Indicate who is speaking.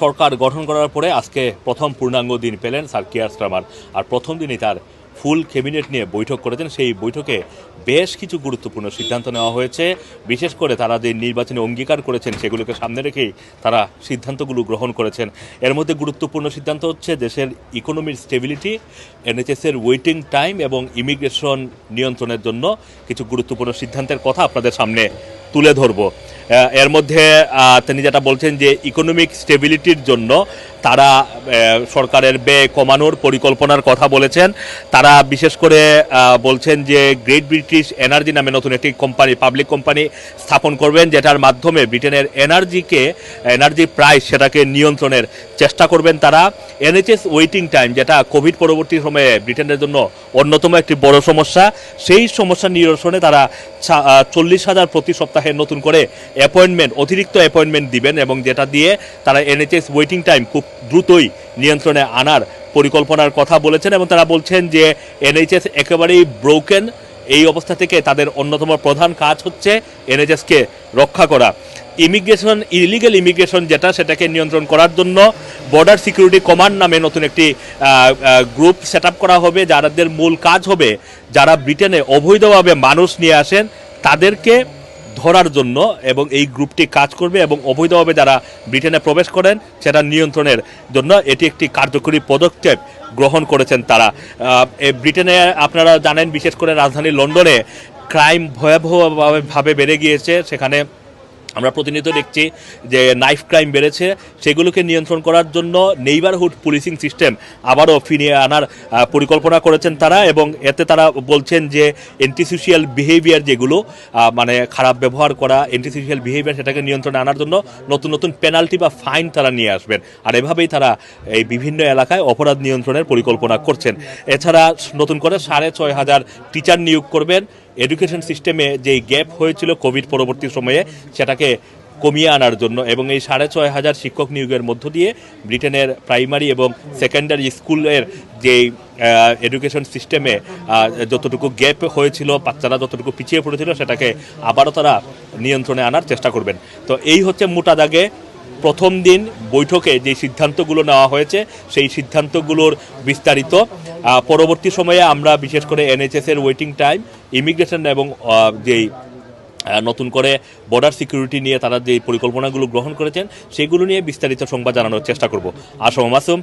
Speaker 1: সরকার গঠন করার পরে আজকে প্রথম পূর্ণাঙ্গ দিন পেলেন স্যার কিয়ার স্টামার আর প্রথম দিনই তার ফুল ক্যাবিনেট নিয়ে বৈঠক করেছেন। সেই বৈঠকে বেশ কিছু গুরুত্বপূর্ণ সিদ্ধান্ত নেওয়া হয়েছে। বিশেষ করে তারা যে নির্বাচনে অঙ্গীকার করেছেন, সেগুলোকে সামনে রেখেই তারা সিদ্ধান্তগুলো গ্রহণ করেছেন। এর মধ্যে গুরুত্বপূর্ণ সিদ্ধান্ত হচ্ছে দেশের ইকোনমির স্টেবিলিটি এনএচএসের ওয়েটিং টাইম এবং ইমিগ্রেশন নিয়ন্ত্রণের জন্য কিছু গুরুত্বপূর্ণ সিদ্ধান্তের কথা আপনাদের সামনে তুলে ধরবো। এর মধ্যে তিনি যেটা বলছেন যে ইকোনমিক স্টেবিলিটির জন্য তারা সরকারের ব্যয় কমানোর পরিকল্পনার কথা বলেছেন। তারা বিশেষ করে বলছেন যে গ্রেট ব্রিটিশ এনার্জি নামে নতুন একটি কোম্পানি পাবলিক কোম্পানি স্থাপন করবেন, যেটার মাধ্যমে ব্রিটেনের এনার্জিকে, এনার্জি প্রাইস সেটাকে নিয়ন্ত্রণের চেষ্টা করবেন তারা। এনএচএস ওয়েটিং টাইম, যেটা কোভিড পরবর্তী সময়ে ব্রিটেনের জন্য অন্যতম একটি বড় সমস্যা, সেই সমস্যা নিরসনে তারা চল্লিশ হাজার প্রতি সপ্তাহে নতুন করে অ্যাপয়েন্টমেন্ট, অতিরিক্ত অ্যাপয়েন্টমেন্ট দিবেন এবং যেটা দিয়ে তারা এনএচএস ওয়েটিং টাইম খুব দ্রুতই নিয়ন্ত্রণে আনার পরিকল্পনার কথা বলেছেন এবং তারা বলছেন যে এনএইচএস একেবারেই ব্রোকেন এই অবস্থা থেকে তাদের অন্যতম প্রধান কাজ হচ্ছে এনএইচএসকে রক্ষা করা। ইমিগ্রেশন ইলিগেল ইমিগ্রেশন যেটা, সেটাকে নিয়ন্ত্রণ করার জন্য বর্ডার সিকিউরিটি কমান্ড নামে নতুন একটি গ্রুপ সেট করা হবে। যাদের মূল কাজ হবে, যারা ব্রিটেনে অবৈধভাবে মানুষ নিয়ে আসেন, তাদেরকে ধরার জন্য এবং এই গ্রুপটি কাজ করবে এবং অবৈধভাবে যারা ব্রিটেনে প্রবেশ করেন, সেটা নিয়ন্ত্রণের জন্য এটি একটি কার্যকরী পদক্ষেপ গ্রহণ করেছেন তারা। ব্রিটেনে আপনারা জানেন, বিশেষ করে রাজধানী লন্ডনে ক্রাইম ভয়াবহভাবে বেড়ে গিয়েছে। সেখানে আমরা প্রতিনিয়ত দেখছি যে নাইফ ক্রাইম বেড়েছে। সেগুলোকে নিয়ন্ত্রণ করার জন্য নেইবারহুড পুলিশিং সিস্টেম আবারও ফিরিয়ে আনার পরিকল্পনা করেছেন তারা এবং এতে তারা বলছেন যে অ্যান্টিসোশিয়াল বিহেভিয়ার যেগুলো মানে খারাপ ব্যবহার করা অ্যান্টিসোশিয়াল বিহেভিয়ার সেটাকে নিয়ন্ত্রণে আনার জন্য নতুন নতুন পেনাল্টি বা ফাইন তারা নিয়ে আসবেন। আর এভাবেই তারা এই বিভিন্ন এলাকায় অপরাধ নিয়ন্ত্রণের পরিকল্পনা করছেন। এছাড়া নতুন করে সাড়ে ছয় হাজার টিচার নিয়োগ করবেন। এডুকেশন সিস্টেমে যেই গ্যাপ হয়েছিল কোভিড পরবর্তী সময়ে, সেটাকে কমিয়ে আনার জন্য এবং এই সাড়ে ছয় হাজার শিক্ষক নিয়োগের মধ্য দিয়ে ব্রিটেনের প্রাইমারি এবং সেকেন্ডারি স্কুলের যেই এডুকেশন সিস্টেমে যতটুকু গ্যাপ হয়েছিল, বাচ্চারা যতটুকু পিছিয়ে পড়েছিল, সেটাকে আবারও তারা নিয়ন্ত্রণে আনার চেষ্টা করবেন। তো এই হচ্ছে মোটা দাগে প্রথম দিন বৈঠকে যে সিদ্ধান্তগুলো নেওয়া হয়েছে, সেই সিদ্ধান্তগুলোর বিস্তারিত পরবর্তী সময়ে আমরা বিশেষ করে এনএচএসের ওয়েটিং টাইম ইমিগ্রেশন এবং যেই নতুন করে বর্ডার সিকিউরিটি নিয়ে তারা যে পরিকল্পনাগুলো গ্রহণ করেছেন, সেগুলো নিয়ে বিস্তারিত সংবাদ জানানোর চেষ্টা করব। আসম মাসুম